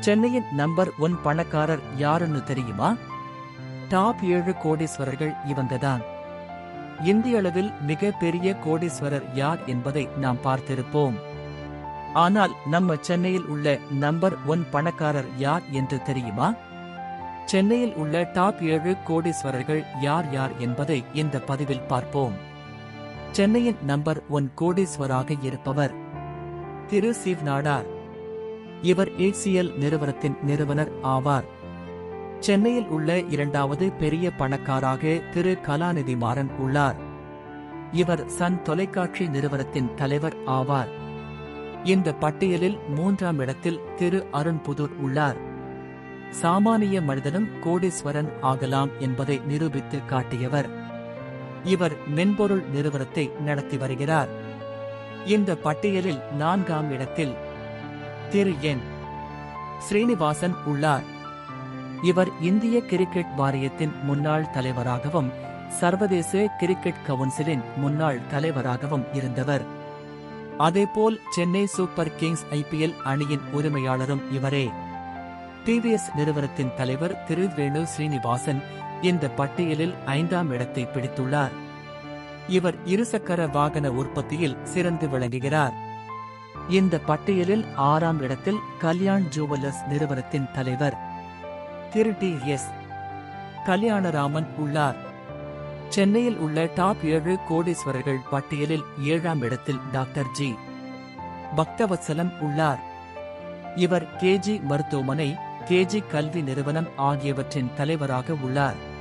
சென்னையின் number one பணக்காரர் யாருன்னு தெரியுமா? டாப் ஏழு கோடீஸ்வரர்கள் இவங்கதான். இந்திய அளவில் மிக பெரிய கோடீஸ்வரர் யார் என்பதை நாம் பார்த்திருப்போம். ஆனால் நம்ம சென்னையில் உள்ள நம்பர் ஒன் பணக்காரர் யார் என்று தெரியுமா? சென்னையில் உள்ள டாப் ஏழு கோடீஸ்வரர்கள் யார் யார் என்பதை இந்த பதிவில் பார்ப்போம். சென்னையின் நம்பர் ஒன் கோடீஸ்வராக இருப்பவர் திரு சிவ் நாடார் இவர் ஏசிஎல் நிறுவனத்தின் நிறுவனர் ஆவார். சென்னையில் உள்ள இரண்டாவது பெரிய பணக்காராக திரு. கலாநிதி மாறன் உள்ளார். இவர் சன் தொலைக்காட்சி நிறுவனத்தின் தலைவர் ஆவார். இந்த பட்டியலில் மூன்றாம் இடத்தில் திரு. அருண்புதூர் உள்ளார். சாமானிய மனிதனும் கோடீஸ்வரன் ஆகலாம் என்பதை நிரூபித்து காட்டியவர். இவர் மென்பொருள் நிறுவனத்தை நடத்தி வருகிறார். இந்த பட்டியலில் நான்காம் இடத்தில் திரு என். ஸ்ரீனிவாசன் உள்ளார். இவர் இந்திய கிரிக்கெட் வாரியத்தின் முன்னாள் தலைவராகவும் சர்வதேச கிரிக்கெட் கவுன்சிலின் முன்னாள் தலைவராகவும் இருந்தவர். அதேபோல் சென்னை சூப்பர் கிங்ஸ் ஐபிஎல் அணியின் உரிமையாளரும் இவரே. டிவிஎஸ் நிறுவனத்தின் தலைவர் திரு வேணு ஸ்ரீனிவாசன் இந்த பட்டியலில் ஐந்தாம் இடத்தை பிடித்துள்ளார். இவர் இருசக்கர வாகன உற்பத்தியில் சிறந்து விளங்குகிறார். இந்த பட்டியலில் ஆறாம் இடத்தில் கல்யாண் ஜுவல்லர்ஸ் நிறுவனத்தின் தலைவர் திரு டி எஸ். கல்யாணராமன் உள்ளார். சென்னையில் உள்ள டாப் ஏழு கோடீஸ்வரர்கள் பட்டியலில் ஏழாம் இடத்தில் டாக்டர் ஜி. பக்தவத்சலம் உள்ளார். இவர் கேஜி மருத்துவமனை கேஜி கல்வி நிறுவனம் ஆகியவற்றின் தலைவராக உள்ளார்.